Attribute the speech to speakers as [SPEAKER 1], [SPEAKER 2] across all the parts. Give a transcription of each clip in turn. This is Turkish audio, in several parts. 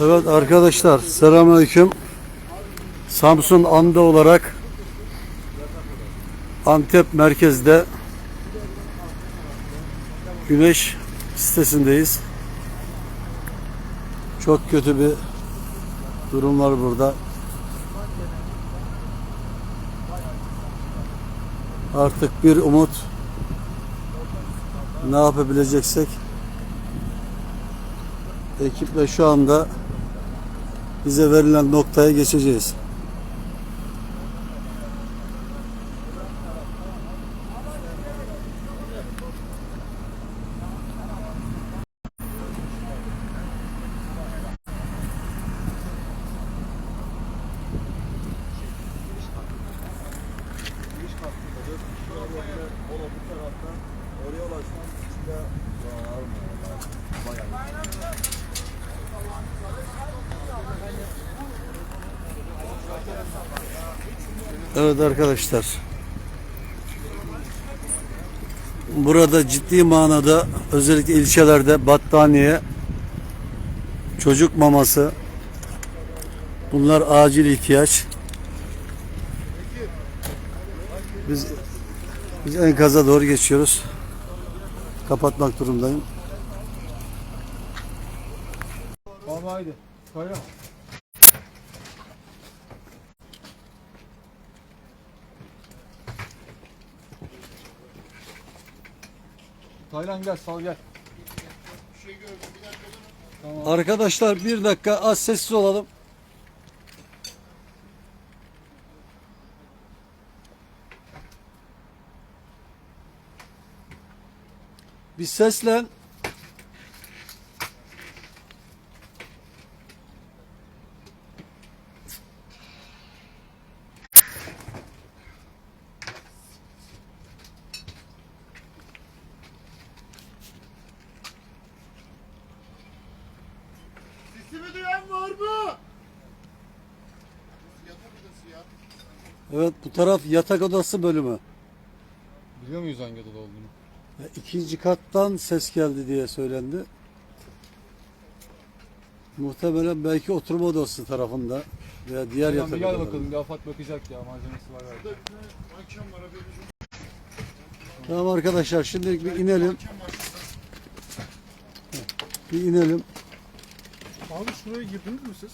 [SPEAKER 1] Evet arkadaşlar selamünaleyküm. Samsun Anda olarak Antep merkezde Güneş sitesindeyiz. Çok kötü bir durum var burada. Artık bir umut ne yapabileceksek ekiple şu anda bize verilen noktaya geçeceğiz. Evet arkadaşlar. Burada ciddi manada özellikle ilçelerde battaniye, çocuk maması bunlar acil ihtiyaç. Biz biz enkaza doğru geçiyoruz. Kapatmak durumdayım.
[SPEAKER 2] Baba haydi. Kaya. Taylan gel sal gel.
[SPEAKER 1] Arkadaşlar bir dakika az sessiz olalım. Bir seslen.
[SPEAKER 3] Sesimi duyan var mı?
[SPEAKER 1] Evet bu taraf yatak odası bölümü.
[SPEAKER 2] Biliyor muyuz hangi odada olduğunu?
[SPEAKER 1] Ve İkinci kattan ses geldi diye söylendi. Muhtemelen belki oturma odası tarafında veya diğer
[SPEAKER 2] Taylan
[SPEAKER 1] yatak
[SPEAKER 2] bir gel
[SPEAKER 1] odaları.
[SPEAKER 2] bakalım. Bir afat bakacak ya. Malzemesi var galiba.
[SPEAKER 1] Tamam arkadaşlar şimdi bir inelim. Bir inelim.
[SPEAKER 3] Abi şuraya girdiniz mi siz?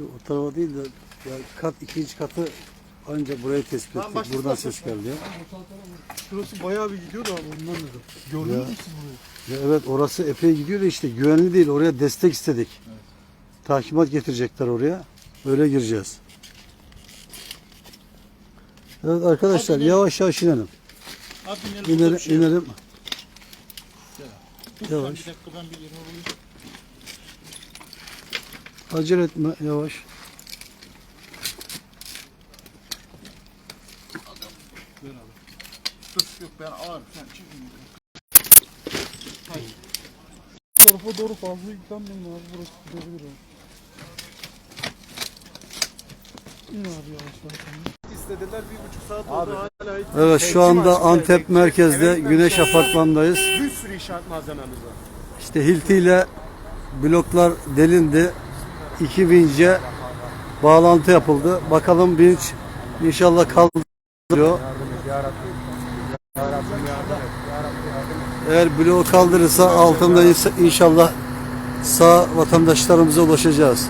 [SPEAKER 1] O tarafa değil de ya kat ikinci katı ancak burayı tespit ettik.
[SPEAKER 3] başla,
[SPEAKER 1] Buradan ses geldi.
[SPEAKER 3] Şurası bayağı bir gidiyordu abi ondan dedim. Gördünüz
[SPEAKER 1] Ya.
[SPEAKER 3] mü siz burayı?
[SPEAKER 1] Ya evet orası epey gidiyor da işte güvenli değil. Oraya destek istedik. Takimat getirecekler oraya. Öyle gireceğiz. Evet arkadaşlar
[SPEAKER 3] Hadi inelim.
[SPEAKER 1] yavaş yavaş inelim.
[SPEAKER 3] Abi inelim. burada
[SPEAKER 1] İnelim,
[SPEAKER 3] bir şey yok.
[SPEAKER 1] inelim.
[SPEAKER 3] Lütfen
[SPEAKER 1] yavaş.
[SPEAKER 3] Bir dakika ben bir yerime bulayım.
[SPEAKER 1] Acele etme yavaş.
[SPEAKER 3] Ver abi. Dur yok ben ağırım sen çekin. Hayır. Bu tarafa doğru fazla yüklenmeyin abi burası gidebilir abi. İn abi yavaş yavaş. İstediler bir buçuk saat oldu hala hiç.
[SPEAKER 1] Evet şu anda Antep merkezde Güneş Apartman'dayız.
[SPEAKER 3] Bir sürü inşaat malzememiz var.
[SPEAKER 1] İşte Hilti ile bloklar delindi. İki vinçe bağlantı yapıldı. Bakalım vinç inşallah kaldırıyor. Eğer bloğu kaldırırsa altında inşallah sağ vatandaşlarımıza ulaşacağız.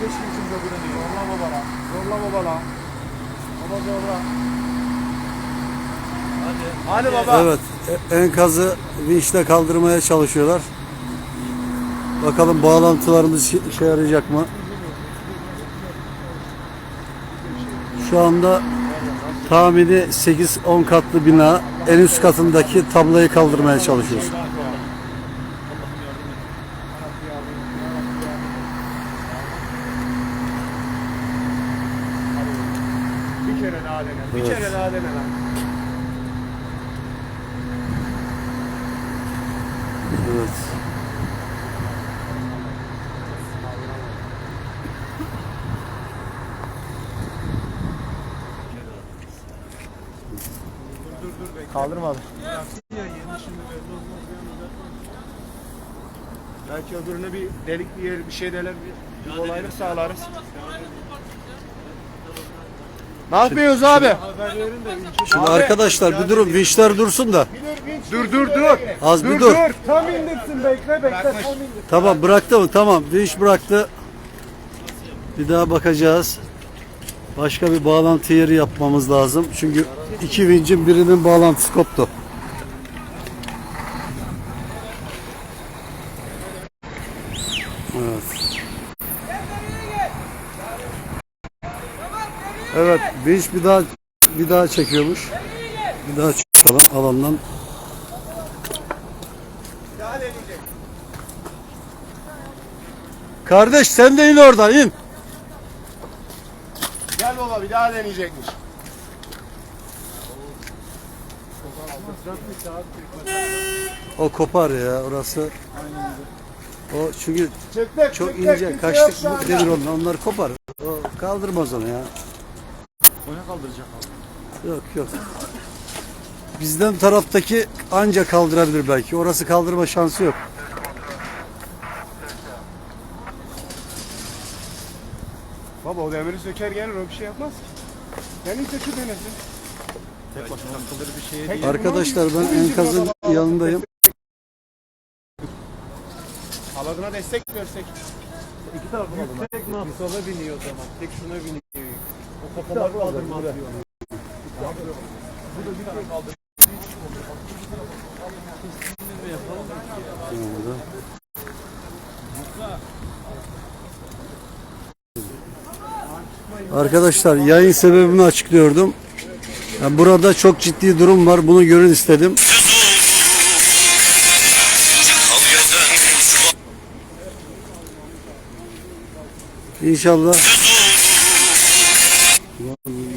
[SPEAKER 3] Geç geçin öbürüne diyor. Zorla. Baba zorla. Hadi. Hadi baba.
[SPEAKER 1] Evet, e- enkazı vinçle kaldırmaya çalışıyorlar. Bakalım bağlantılarımız işe- yarayacak mı? Şu anda tahmini 8-10 katlı bina en üst katındaki tablayı kaldırmaya çalışıyoruz.
[SPEAKER 3] Bir kere daha dene. Bir
[SPEAKER 1] Evet.
[SPEAKER 3] kere daha dene lan.
[SPEAKER 1] Evet.
[SPEAKER 4] Kaldırmadı.
[SPEAKER 3] Belki öbürüne bir delik bir yer bir şey deler bir, kolaylık sağlarız. Ne yapıyoruz abi?
[SPEAKER 1] Şimdi arkadaşlar bir durun vinçler dursun da.
[SPEAKER 3] Dur dur dur.
[SPEAKER 1] Az bir
[SPEAKER 3] Dur. Tam indirsin bekle bekle tam indir.
[SPEAKER 1] Tamam bıraktı mı? Tamam vinç bıraktı. Bir daha bakacağız. Başka bir bağlantı yeri yapmamız lazım. Çünkü iki vincin birinin bağlantısı koptu. Evet. Evet, vinç bir daha bir daha çekiyormuş. Bir daha çıkalım alandan. Kardeş sen de in oradan in.
[SPEAKER 3] Baba bir daha deneyecekmiş.
[SPEAKER 1] O kopar ya orası. O çünkü
[SPEAKER 3] Çıktık
[SPEAKER 1] çok
[SPEAKER 3] çıktık.
[SPEAKER 1] ince
[SPEAKER 3] anda.
[SPEAKER 1] nedir onlar, onlar kopar. O kaldırmaz onu ya.
[SPEAKER 3] Oya kaldıracak abi.
[SPEAKER 1] Yok yok. Bizden taraftaki anca kaldırabilir belki. Orası kaldırma şansı yok.
[SPEAKER 3] Baba o demiri söker gelir o bir şey yapmaz ki. Senin kötü denesin.
[SPEAKER 4] Tek başına takılır bir şey
[SPEAKER 3] Peki,
[SPEAKER 1] Arkadaşlar ben enkazın yanındayım.
[SPEAKER 3] Haladına destek versek.
[SPEAKER 4] İki tarafı aldı. Tek nafsala biniyor o zaman. Tek şuna biniyor. O kafalar kaldırmaz diyor.
[SPEAKER 1] Arkadaşlar yayın sebebini açıklıyordum. Yani burada çok ciddi durum var. Bunu görün istedim. İnşallah. Ne